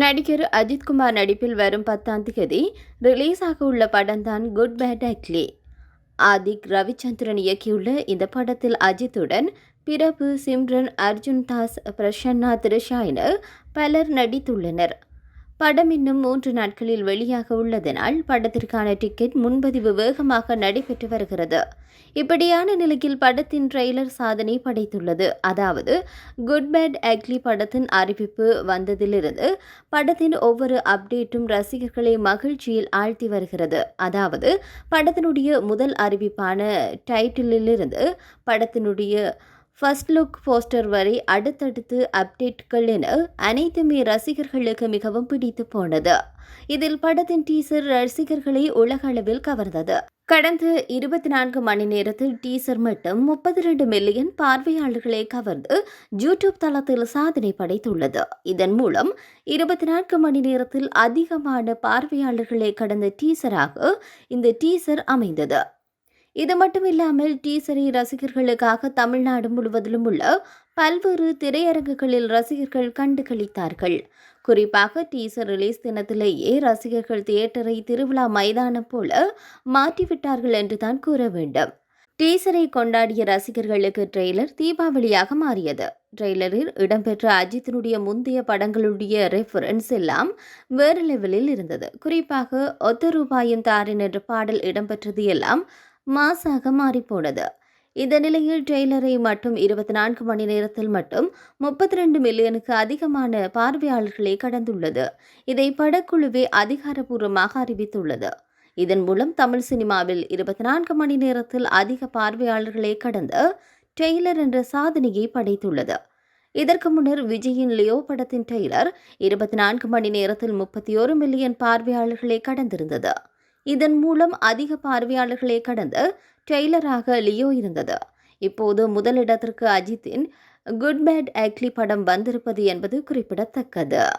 நடிகர் அஜித்குமார் நடிப்பில் வரும் பத்தாம் தேதி ரிலீஸ் ஆக உள்ள படம்தான் good bad ugly Adhik Ravichandran இயக்கியுள்ள இந்த படத்தில் அஜித்துடன் பிரபு சிம்ரன் அர்ஜுன் தாஸ் பிரசன்னா த்ரிஷா என பலர் நடித்துள்ளனர். படம் இன்னும் மூன்று நாட்களில் வெளியாக உள்ளதனால் படத்திற்கான டிக்கெட் முன்பதிவு வேகமாக நடைபெற்று வருகிறது. இப்படியான நிலையில் படத்தின் ட்ரெய்லர் சாதனை படைத்துள்ளது. அதாவது குட் பேட் அக்லி படத்தின் அறிவிப்பு வந்ததிலிருந்து படத்தின் ஒவ்வொரு அப்டேட்டும் ரசிகர்களை மகிழ்ச்சியில் ஆழ்த்தி வருகிறது. அதாவது படத்தினுடைய முதல் அறிவிப்பான டைட்டிலிலிருந்து படத்தினுடைய ஃபர்ஸ்ட் லுக் போஸ்டர் வரை அடுத்தடுத்து அப்டேட்கள் என அனைத்துமே ரசிகர்களுக்கு மிகவும் பிடித்து போனது. இதில் படத்தின் டீசர் ரசிகர்களை உலக அளவில் கவர்ந்தது. கடந்த இருபத்தி நான்கு மணி நேரத்தில் டீசர் மட்டும் முப்பத்தி ரெண்டு மில்லியன் பார்வையாளர்களை கவர்ந்து யூடியூப் தளத்தில் சாதனை படைத்துள்ளது. இதன் மூலம் இருபத்தி நான்கு மணி நேரத்தில் அதிகமான பார்வையாளர்களை கடந்த டீசராக இந்த டீசர் அமைந்தது. இது மட்டும் இல்லாமல் டீசரை ரசிகர்களுக்காக தமிழ்நாடு முழுவதிலும் உள்ள பல்வேறு திரையரங்குகளில் ரசிகர்கள் கண்டு கழித்தார்கள் குறிப்பாக டீசர் ரிலீஸ் தினத்திலேயே ரசிகர்கள் தியேட்டரை திருவிழா மைதானம் போல மாற்றிவிட்டார்கள் என்றுதான் கூற வேண்டும். டீசரை கொண்டாடிய ரசிகர்களுக்கு ட்ரெய்லர் தீபாவளியாக மாறியது. ட்ரெய்லரில் இடம்பெற்ற அஜித்தினுடைய முந்தைய படங்களுடைய ரெஃபரன்ஸ் எல்லாம் வேறு லெவலில் இருந்தது. குறிப்பாக ஒத்த ரூபாயும் தாரின் என்ற பாடல் இடம்பெற்றது எல்லாம் மாசாக மாறிப்போனது. இந்த நிலையில் ட்ரெய்லரை மட்டும் இருபத்தி நான்கு மணி நேரத்தில் மட்டும் முப்பத்தி ரெண்டு மில்லியனுக்கு அதிகமான பார்வையாளர்களை கடந்துள்ளது. இதை படக்குழுவே அதிகாரப்பூர்வமாக அறிவித்துள்ளது. இதன் மூலம் தமிழ் சினிமாவில் இருபத்தி நான்கு மணி நேரத்தில் அதிக பார்வையாளர்களை கடந்த டெய்லர் என்ற சாதனையை படைத்துள்ளது. இதற்கு முன்னர் விஜயின் லியோ படத்தின் டெய்லர் இருபத்தி நான்கு மணி நேரத்தில் முப்பத்தி ஒரு மில்லியன் பார்வையாளர்களை கடந்திருந்தது. இதன் மூலம் அதிக பார்வையாளர்களை கடந்த டெய்லராக லியோ இருந்தது. இப்போது முதலிடத்திற்கு அஜித்தின் குட் பேட் ஆக்லி படம் வந்திருப்பது என்பது குறிப்பிடத்தக்கது.